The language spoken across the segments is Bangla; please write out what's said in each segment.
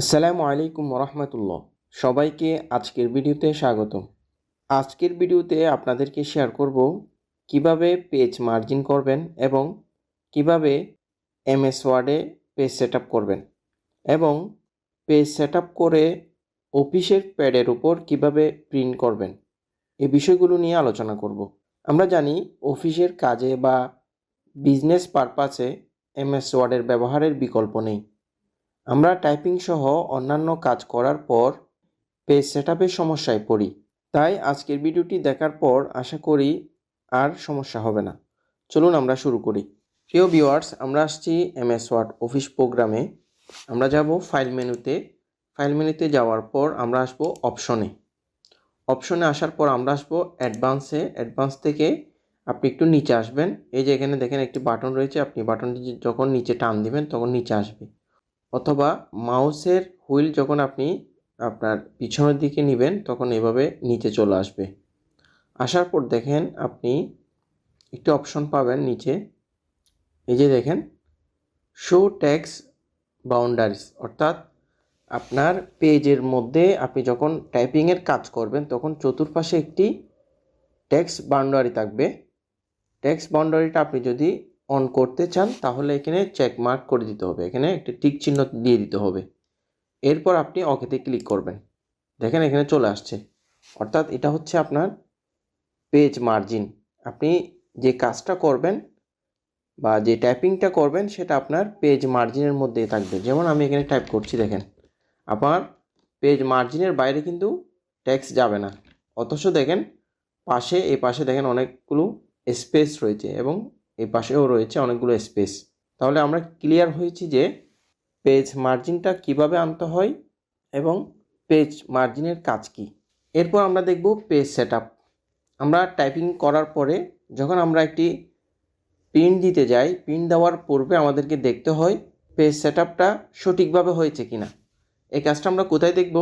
আসসালামু আলাইকুম রহমতুল্লাহ সবাইকে আজকের ভিডিওতে স্বাগতম। আজকের ভিডিওতে আপনাদেরকে শেয়ার করব কীভাবে পেজ মার্জিন করবেন এবং কীভাবে এমএস ওয়ার্ডে পেজ সেট করবেন এবং পেজ সেট করে অফিসের প্যাডের উপর কীভাবে প্রিন্ট করবেন এই বিষয়গুলো নিয়ে আলোচনা করব। আমরা জানি অফিসের কাজে বা বিজনেস পারপাসে এমএস ওয়ার্ডের ব্যবহারের বিকল্প নেই। আমরা টাইপিং সহ অন্যান্য কাজ করার পর পেজ সেটআপের সমস্যায় পড়ি। তাই আজকের ভিডিওটি দেখার পর আশা করি আর সমস্যা হবে না। চলুন আমরা শুরু করি। প্রিয় ভিউয়ার্স আমরা আসছি এমএস ওয়ার্ড অফিস প্রোগ্রামে আমরা যাব ফাইল মেনুতে। ফাইল মেনুতে যাওয়ার পর আমরা আসব অপশনে অপশনে আসার পর আমরা আসব অ্যাডভান্সে অ্যাডভান্স থেকে আপনি একটু নিচে আসবেন। এই যে এখানে দেখেন একটি বাটন রয়েছে। আপনি বাটনটি যখন নিচে টান দিবেন, তখন নিচে আসবে। অথবা মাউসের হুইল যখন আপনি আপনার পিছনের দিকে নেবেন, তখন এভাবে নিচে চলে আসবে। আসার পর দেখেন আপনি একটি অপশন পাবেন নিচে। এই যে দেখেন শো ট্যাক্স বাউন্ডারিস অর্থাৎ আপনার পেজের মধ্যে আপনি যখন টাইপিংয়ের কাজ করবেন, তখন চতুর্পাশে একটি ট্যাক্স বাউন্ডারি থাকবে। ট্যাক্স বাউন্ডারিটা আপনি যদি অন করতে চান, তাহলে এখানে চেক মার্ক করে দিতে হবে। এখানে একটি টিক চিহ্ন দিয়ে দিতে হবে। এরপর আপনি অকেতে ক্লিক করবেন। দেখেন এখানে চলে আসছে। অর্থাৎ এটা হচ্ছে আপনার পেজ মার্জিন আপনি যে কাজটা করবেন বা যে টাইপিংটা করবেন, সেটা আপনার পেজ মার্জিনের মধ্যেই থাকবে। যেমন আমি এখানে টাইপ করছি, দেখেন। আপনার পেজ মার্জিনের বাইরে কিন্তু ট্যাক্স যাবে না। অথচ দেখেন, পাশে এই পাশে দেখেন অনেকগুলো স্পেস রয়েছে এবং এই পাশেও রয়েছে অনেকগুলো স্পেস তাহলে আমরা ক্লিয়ার হয়েছি যে পেজ মার্জিনটা কীভাবে আনতে হয় এবং পেজ মার্জিনের কাজ কি। এরপর আমরা দেখব পেজ সেট আমরা টাইপিং করার পরে যখন আমরা একটি প্রিন্ট দিতে যাই প্রিন্ট দেওয়ার পূর্বে আমাদেরকে দেখতে হয় পেজ সেট সঠিকভাবে হয়েছে কি না এই কাজটা আমরা কোথায় দেখব?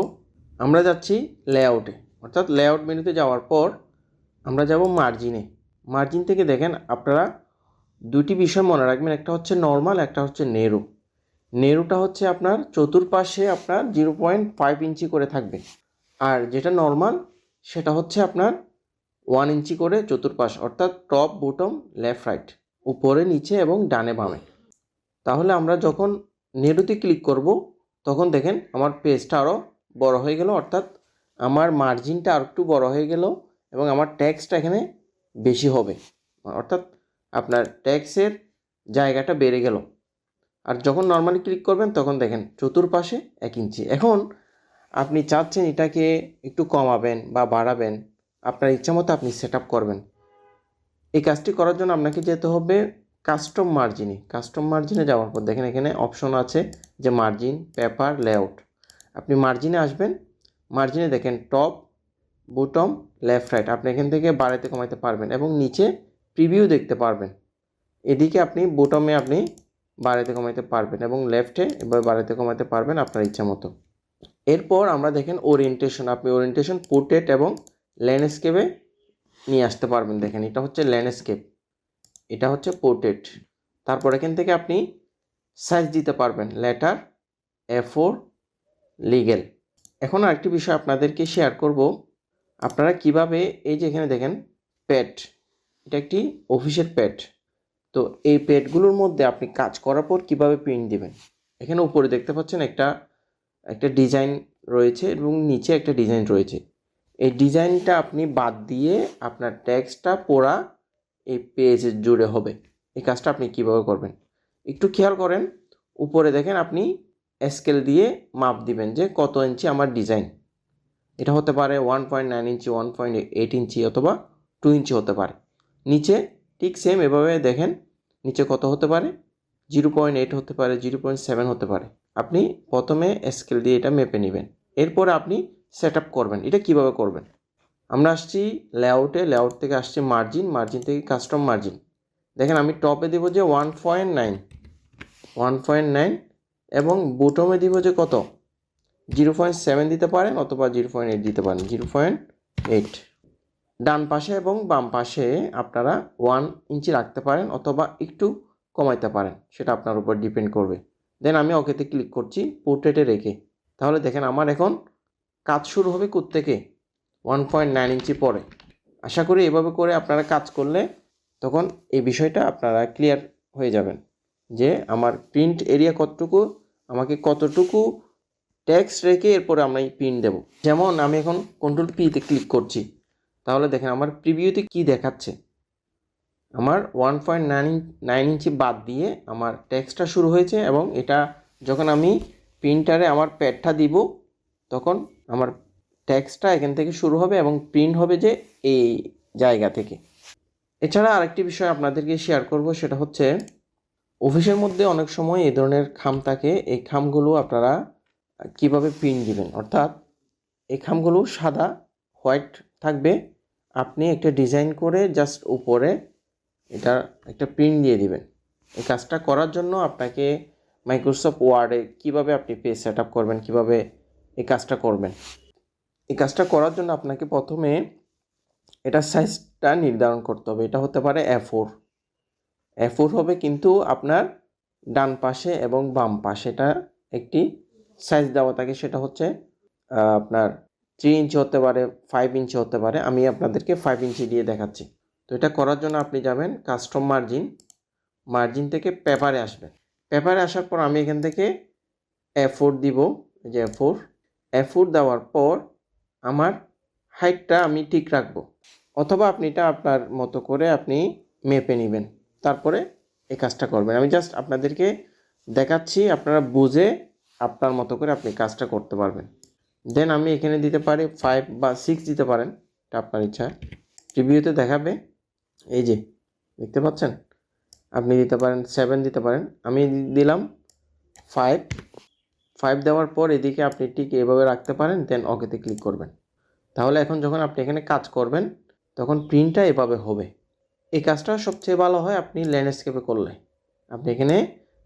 আমরা যাচ্ছি লেআউটে অর্থাৎ লেআউট মেনুতে যাওয়ার পর আমরা যাব মার্জিনে মার্জিন থেকে দেখেন আপনারা দুটি বিষয় মনে রাখবেন, একটা হচ্ছে নর্মাল একটা হচ্ছে নেরু নেরুটা হচ্ছে আপনার চতুর্পাশে আপনার জিরো পয়েন্ট ফাইভ ইঞ্চি করে থাকবে। আর যেটা নর্মাল সেটা হচ্ছে আপনার ওয়ান ইঞ্চি করে চতুর্পাশ, অর্থাৎ টপ বটম লেফট রাইট উপরে, নিচে এবং ডানে, বামে। তাহলে আমরা যখন নেরুতে ক্লিক করব, তখন দেখেন আমার পেজটা আরও বড় হয়ে গেল, অর্থাৎ আমার মার্জিনটা আর একটু বড় হয়ে গেল এবং আমার ট্যাক্সটা এখানে বেশি হবে। অর্থাৎ ট্যাক্সের জায়গাটা বেড়ে গেল। আর যখন নর্মালি ক্লিক করবেন, তখন দেখেন চতুর্পাশে এক ইঞ্চি। এখন আপনি চাচ্ছেন এটাকে একটু কমাবেন বা বাড়াবেন। আপনার ইচ্ছা মতো আপনি সেট আপ করবেন। এই কাজটি করার জন্য আপনাকে যেতে হবে কাস্টম মার্জিনে কাস্টম মার্জিনে যাওয়ার পর দেখেন এখানে অপশন আছে যে মার্জিন পেপার লেআউট আপনি মার্জিনে আসবেন। মার্জিনে দেখেন টপ বটম লেফট রাইট আপনি এখান থেকে বাড়াতে কমাতে পারবেন এবং নিচে প্রিভিউ দেখতে পারবেন। এদিকে আপনি বোটমে আপনি বাড়াতে কমাতে পারবেন এবং লেফটে এবার বাড়াতে কমাতে পারবেন আপনার ইচ্ছা মতো। এরপর আমরা দেখেন ওরিয়েন্টেশন আপনি ওরিয়েন্টেশন পোর্ট্রেট এবং ল্যান্ডস্কেপে নিয়ে আসতে পারবেন। দেখেন, এটা হচ্ছে ল্যান্ডস্কেপ এটা হচ্ছে পোর্ট্রেট তারপর এখান থেকে আপনি সাইজ দিতে পারবেন লেটার এ ফোর লিগেল এখন আরেকটি বিষয় আপনাদেরকে শেয়ার করব, আপনারা কীভাবে এই যে এখানে দেখেন প্যাড এটা একটি অফিসের প্যাড তো এই প্যাডগুলোর মধ্যে আপনি কাজ করার পর কীভাবে প্রিন্ট দিবেন? এখানে উপরে দেখতে পাচ্ছেন একটা একটা ডিজাইন রয়েছে এবং নিচে একটা ডিজাইন রয়েছে। এই ডিজাইনটা আপনি বাদ দিয়ে আপনার ট্যাক্সটা পড়া এই পেজ জুড়ে হবে। এই কাজটা আপনি কীভাবে করবেন? একটু খেয়াল করেন, উপরে দেখেন আপনি স্কেল দিয়ে মাপ দিবেন যে কত ইঞ্চি আমার ডিজাইন এটা হতে পারে one point nine inch one point eight inch অথবা টু ইঞ্চি হতে পারে। নিচে ঠিক সেম এভাবে দেখেন, নিচে কত হতে পারে? জিরো পয়েন্ট এইট হতে পারে জিরো পয়েন্ট সেভেন হতে পারে। আপনি প্রথমে স্কেল দিয়ে এটা মেপে নেবেন। এরপরে আপনি সেট আপ করবেন। এটা কীভাবে করবেন? আমরা আসছি লেআউটে লেআউট থেকে আসছি মার্জিন মার্জিন থেকে কাস্টম মার্জিন দেখেন আমি টপে দেবো যে one point nine one point nine এবং বুটমে দিব যে কত? জিরো পয়েন্ট সেভেন দিতে পারেন অথবা জিরো পয়েন্ট এইট দিতে পারেন জিরো পয়েন্ট এইট ডান পাশে এবং বাম পাশে আপনারা ওয়ান ইঞ্চি রাখতে পারেন অথবা একটু কমাইতে পারেন, সেটা আপনার উপর ডিপেন্ড করবে। দেন আমি ওকেতে ক্লিক করছি পোর্ট্রেটে রেখে। তাহলে দেখেন আমার এখন কাজ শুরু হবে থেকে? ওয়ান পয়েন্ট নাইন ইঞ্চি পরে। আশা করি এভাবে করে আপনারা কাজ করলে তখন এই বিষয়টা আপনারা ক্লিয়ার হয়ে যাবেন যে আমার প্রিন্ট এরিয়া কতটুকু, আমাকে কতটুকু ট্যাক্স রেখে এরপরে আমরা এই প্রিন্ট দেব। যেমন আমি এখন কন্ট্রোল পিতে ক্লিক করছি। তাহলে দেখেন আমার প্রিভিউতে কি দেখাচ্ছে? আমার one point nine nine inch বাদ দিয়ে আমার ট্যাক্সটা শুরু হয়েছে এবং এটা যখন আমি প্রিন্টারে আমার প্যাডটা দিব, তখন আমার ট্যাক্সটা এখান থেকে শুরু হবে এবং প্রিন্ট হবে যে এই জায়গা থেকে। এছাড়া আরেকটি বিষয় আপনাদেরকে শেয়ার করব, সেটা হচ্ছে অফিসের মধ্যে অনেক সময় এই ধরনের খাম থাকে। এই খামগুলো আপনারা কীভাবে প্রিন্ট দিবেন? অর্থাৎ এই খামগুলো সাদা হোয়াইট থাকবে। আপনি একটা ডিজাইন করে জাস্ট উপরে এটা একটা প্রিন্ট দিয়ে দিবেন। এই কাজটা করার জন্য আপনাকে মাইক্রোসফট ওয়ার্ডে কীভাবে আপনি পেজ সেট আপ করবেন, কীভাবে এই কাজটা করবেন। এই কাজটা করার জন্য আপনাকে প্রথমে এটা সাইজটা নির্ধারণ করতে হবে। এটা হতে পারে এ ফোর এ ফোর হবে কিন্তু আপনার ডান পাশে এবং বাম পাশে। এটা একটি সাইজ দেওয়া থাকে। সেটা হচ্ছে আপনার থ্রি ইঞ্চি হতে পারে ফাইভ ইঞ্চি হতে পারে, আমি আপনাদেরকে ফাইভ ইঞ্চি দিয়ে দেখাচ্ছি। তো এটা করার জন্য আপনি যাবেন কাস্টম মার্জিন মার্জিন থেকে পেপারে আসবেন। পেপারে আসার পর আমি এখান থেকে এ ফোর দিব যে এ ফোর এ ফোর দেওয়ার পর আমার হাইটটা আমি ঠিক রাখব। অথবা আপনি এটা আপনার মতো করে আপনি মেপে নেবেন। তারপরে এই কাজটা করবেন। আমি জাস্ট আপনাদেরকে দেখাচ্ছি, আপনারা বুঝে আপনার মতো করে আপনি কাজটা করতে পারবেন। দেন আমি এখানে দিতে পারি ফাইভ বা সিক্স দিতে পারেন। এটা আপনার ইচ্ছা। রিভিউতে দেখাবে। এই যে, দেখতে পাচ্ছেন? আপনি দিতে পারেন সেভেন দিতে পারেন। আমি দিলাম ফাইভ ফাইভ দেওয়ার পর এদিকে আপনি ঠিক এভাবে রাখতে পারেন দেন ওকেতে ক্লিক করবেন। তাহলে এখন যখন আপনি এখানে কাজ করবেন, তখন প্রিন্টটা এভাবে হবে। এই কাজটা সবচেয়ে ভালো হয় আপনি ল্যান্ডস্কেপে করলে। আপনি এখানে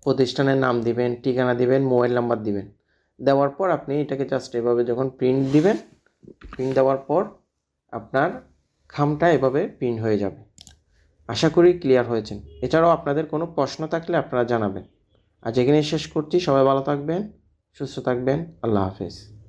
প্রতিষ্ঠানের নাম দিবেন, ঠিকানা দিবেন মোবাইল নাম্বার দিবেন। দেওয়ার পর আপনি এটাকে জাস্ট এভাবে যখন প্রিন্ট দিবেন প্রিন্ট দেওয়ার পর আপনার খামটা এভাবে প্রিন্ট হয়ে যাবে। আশা করি ক্লিয়ার হয়েছেন এছাড়াও আপনাদের কোনো প্রশ্ন থাকলে আপনারা জানাবেন। আজ এখানে শেষ করছি। সবাই ভালো থাকবেন, সুস্থ থাকবেন। আল্লাহ হাফেজ।